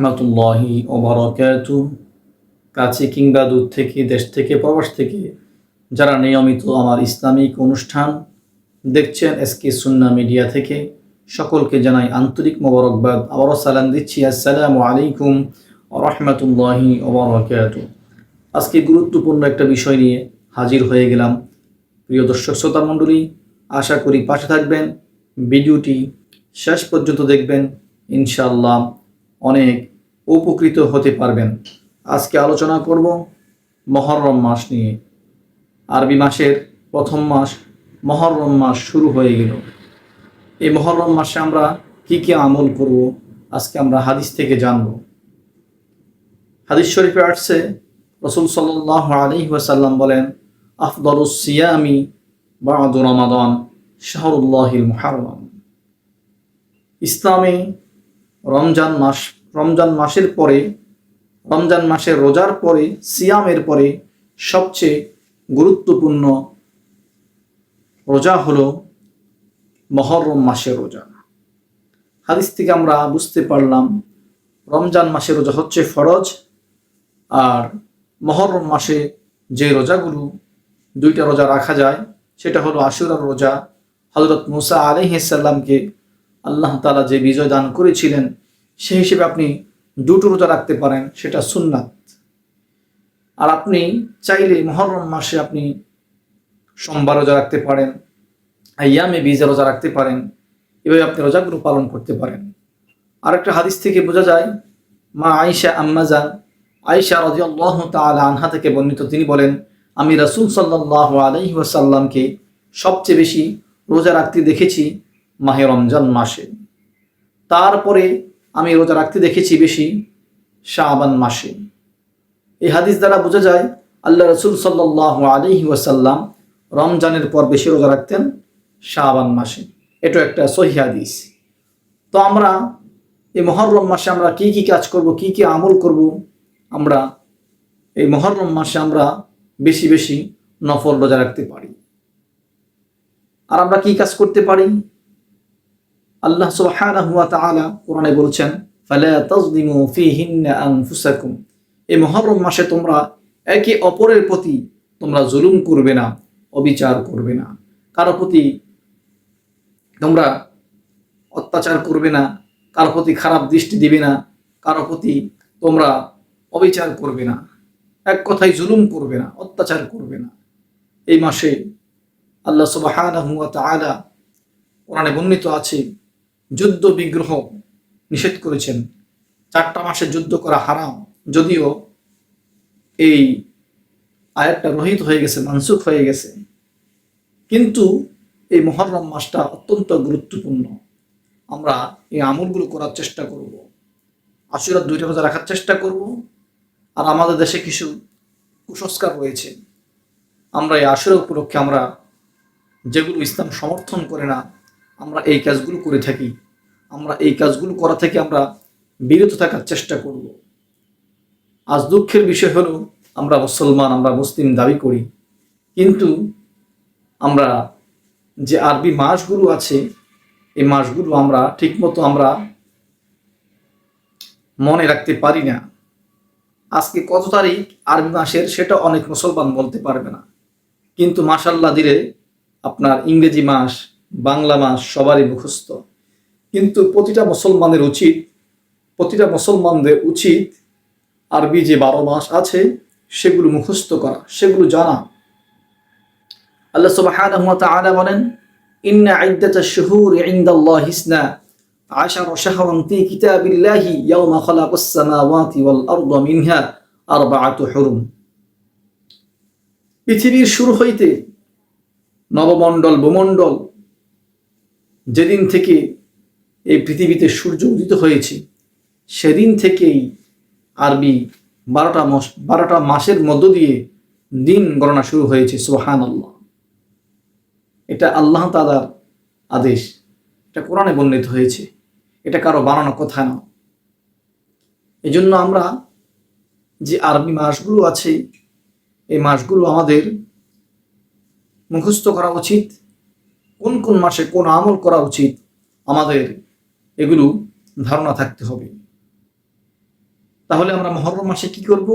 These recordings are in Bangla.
রহমতুল্লাহি ওবরাকাত কাছে কিংবা দূর থেকে, দেশ থেকে, প্রবাস থেকে যারা নিয়মিত আমার ইসলামিক অনুষ্ঠান দেখছেন, এসকে সুন্না মিডিয়া থেকে, সকলকে জানাই আন্তরিক মোবারকবাদ। আবারও সালাম দিচ্ছি। আসসালামু আলাইকুম রহমতুল্লাহি ওবরাকাত আজকে গুরুত্বপূর্ণ একটা বিষয় নিয়ে হাজির হয়ে গেলাম। প্রিয় দর্শক, শ্রোতা মণ্ডলী, আশা করি পাশে থাকবেন। ভিডিওটি শেষ পর্যন্ত দেখবেন। ইনশাআল্লাহ অনেক উপকৃত হতে পারবেন। আজকে আলোচনা করব মহরম মাস নিয়ে। আরবি মাসের প্রথম মাস মহরম মাস শুরু হয়ে গেল। এই মহরম মাসে আমরা কি কি আমল করব, আজকে আমরা হাদিস থেকে জানব। হাদিস শরীফে আসছে, রসুল সাল্লাহ আলী ওয়াসাল্লাম বলেন, আফদলুস সিয়ামি বাদ রমাদান শাহরুল্লাহিল মুহাররম। ইসলামে রমজান মাস রমজান মাসের পরে, রমজান মাসের রোজার পরে, সিয়ামের পরে সবচেয়ে গুরুত্বপূর্ণ রোজা হলো মহরম মাসের রোজা। হাদিস থেকে আমরা বুঝতে পারলাম, রমজান মাসের রোজা হচ্ছে ফরজ আর মহরম মাসে যে রোজাগুলো, দুইটা রোজা রাখা যায়, সেটা হলো আশুরার রোজা। হজরত মুসা আলহিসাল্লামকে আল্লাহ তালা যে বিজয় দান করেছিলেন সেই হিসেবে আপনি দুটো রোজা রাখতে পারেন, সেটা সুন্নাত। আর আপনি চাইলে মহরম মাসে আপনি সোমবার রোজা রাখতে পারেন, আয়ামে বিজা রোজা রাখতে পারেন, এভাবে আপনি রোজাগুলো পালন করতে পারেন। আরেকটা হাদিস থেকে বোঝা যায়, মা আইসা আম্মাজান আইসা রাজিয়াল্লাহ তাআলা আনহা থেকে বর্ণিত, তিনি বলেন, আমি রাসূল সাল্লাল্লাহু আলাইহি ওয়াসাল্লামকে সবচেয়ে বেশি রোজা রাখতে দেখেছি মাহে রমজান মাসে। তারপরে আমি রোজা রাখতে দেখেছি বেশি শাহবান মাসে। এই হাদিস দ্বারা বোঝা যায়, আল্লাহ রসুল সাল্লাহ আলহি ওয়াসাল্লাম রমজানের পর বেশি রোজা রাখতেন শাহবান মাসে। এটা একটা সহি হাদিস। তো আমরা এই মহরম মাসে আমরা কি কি কাজ করব, কি কি আমল করব, আমরা এই মহরম মাসে আমরা বেশি বেশি নফল রোজা রাখতে পারি। আর আমরা কি কাজ করতে পারি? আল্লাহ সুবহানাহু ওয়া তাআলা কোরআনে বলছেন, ফালা তাজলিমু আনফুসাকুম। এই মহরম মাসে তোমরা একে অপরের প্রতি তোমরা জুলুম করবে না, অবিচার করবে না। কারও প্রতি তোমরা অত্যাচার করবে না, কারও প্রতি খারাপ দৃষ্টি দিবে না, কারও প্রতি তোমরা অবিচার করবে না। এক কথায় জুলুম করবে না, অত্যাচার করবে না। এই মাসে আল্লাহ তাআলা কোরআনে বর্ণিত আছে যুদ্ধ বিগ্রহ নিষেধ করেছেন। চারটা মাসে যুদ্ধ করা হারাম। যদিও এই আয়াতটা রহিত হয়ে গেছে, মানসুখ হয়ে গেছে। কিন্তু এই মহরম মাসটা অত্যন্ত গুরুত্বপূর্ণ। আমরা এই আমলগুলো করার চেষ্টা করব। আশুরাত দুইটা রোজা রাখার চেষ্টা করব। আর আমাদের দেশে কিছু কুসংস্কার রয়েছে। আমরা এই আশুরা উপলক্ষে আমরা যেগুলো ইসলাম সমর্থন করে না আমরা এই কাজগুলো করে থাকি। আমরা এই কাজগুলো করা থেকে আমরা বিরত থাকার চেষ্টা করব। আজ দুঃখের বিষয় হলো, আমরা মুসলমান, আমরা মুসলিম দাবি করি। কিন্তু আমরা যে আরবি মাসগুলো আছে, এই মাসগুলো আমরা ঠিকমতো আমরা মনে রাখতে পারি না। আজকে কত তারিখ আরবি মাসের সেটা অনেক মুসলমান বলতে পারবে না। কিন্তু মাসাল্লাহ দিলে আপনার ইংরেজি মাস বাংলা মাস সবারই মুখস্থ। কিন্তু প্রতিটা মুসলমানের উচিত, প্রতিটা মুসলমানদের উচিত আরবি যে বারো মাস আছে, সেগুলো মুখস্থ করা, সেগুলো জানা। আল্লাহ তাআলা বলেন, ইন্না ইদ্দাতাশ শুহুর ইনদাল্লাহি ইসনা আশারা শাহরান কিতাবিল্লাহি ইয়াওমা খালাকাস সামাওয়াতি ওয়াল মিনহা আরবাআতু হুরুম। পৃথিবীর শুরু হইতে নবমণ্ডল, ভূমণ্ডল যেদিন থেকে এই পৃথিবীতে সূর্য উদিত হয়েছে, সেদিন থেকেই আরবি বারোটা মাস, বারোটা মাসের মধ্য দিয়ে দিন গণনা শুরু হয়েছে সোহান আল্লাহ এটা আল্লাহ তালার আদেশ। এটা কোরআনে বর্ণিত হয়েছে। এটা কারও বানানো কথা না। এই জন্য আমরা যে আরবি মাসগুলো আছে, এই মাসগুলো আমাদের মুখস্থ করা উচিত। কোন কোন মাসে কোন আমল করা উচিত আমাদের এগুলো ধারণা থাকতে হবে। তাহলে আমরা মহরম মাসে কি করব?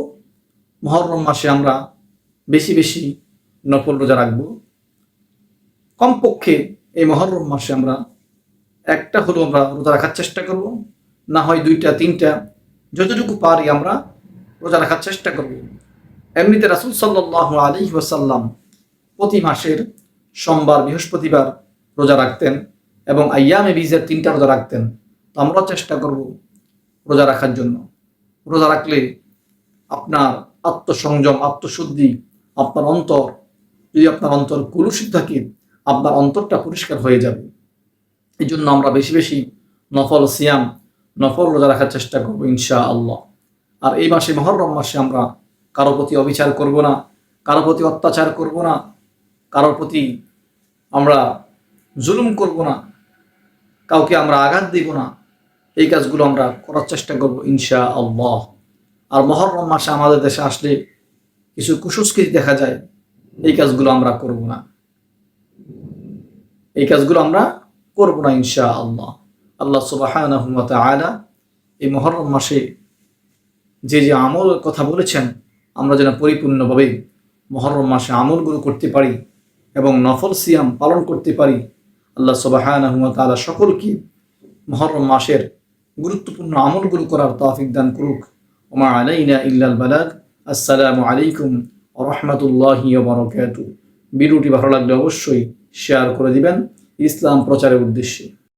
মহরম মাসে আমরা বেশি বেশি নফল রোজা রাখব। কমপক্ষে এই মহরম মাসে আমরা একটা হলেও আমরা রোজা রাখার চেষ্টা করব। না হয় দুইটা, তিনটা, যতটুকু পারি আমরা রোজা রাখার চেষ্টা করব। এমনিতে রাসুল সাল্লাহ আলী ওয়াসাল্লাম প্রতি মাসের সোমবার, বৃহস্পতিবার রোজা রাখতেন এবং আয়ামে বীজের তিনটা রোজা রাখতেন। তো আমরাও চেষ্টা করব রোজা রাখার জন্য। রোজা রাখলে আপনার আত্মসংযম, আত্মশুদ্ধি, আপনার অন্তর, যদি আপনার অন্তর কুলুষিত থাকে, আপনার অন্তরটা পরিষ্কার হয়ে যাবে। এই জন্য আমরা বেশি বেশি নফল সিয়াম, নফল রোজা রাখার চেষ্টা করব ইনশা আল্লাহ আর এই মাসে, মহরম মাসে আমরা কারও প্রতি অবিচার করব না, কারও প্রতি অত্যাচার করব না, কারোর প্রতি আমরা জুলুম করব না, কাউকে আমরা আঘাত দিব না, এই কাজগুলো আমরা করার চেষ্টা করব ইনশা আল্লাহ আর মহরম মাসে আমাদের দেশে আসলে কিছু কুসংস্কৃতি দেখা যায়, এই কাজগুলো আমরা করব না। এই কাজগুলো আমরা করব না ইনশা আল্লাহ আল্লাহ সুবাহ আলা এই মহরম মাসে যে যে আমল কথা বলেছেন, আমরা যেন পরিপূর্ণভাবে মহরম মাসে আমলগুলো করতে পারি এবং নফল সিয়াম পালন করতে পারি, আল্লাহ সুবাহ তালা সকলকে মহরম মাসের গুরুত্বপূর্ণ আমলগুলো করার তৌফিক দান করুক। ওমা আলাইনা ইল্লাল বালাক আসসালামু আলাইকুম রহমতুল্লাহি বরকাত ভিডিওটি ভালো লাগলে অবশ্যই শেয়ার করে দিবেন। ইসলাম প্রচারের উদ্দেশ্যে।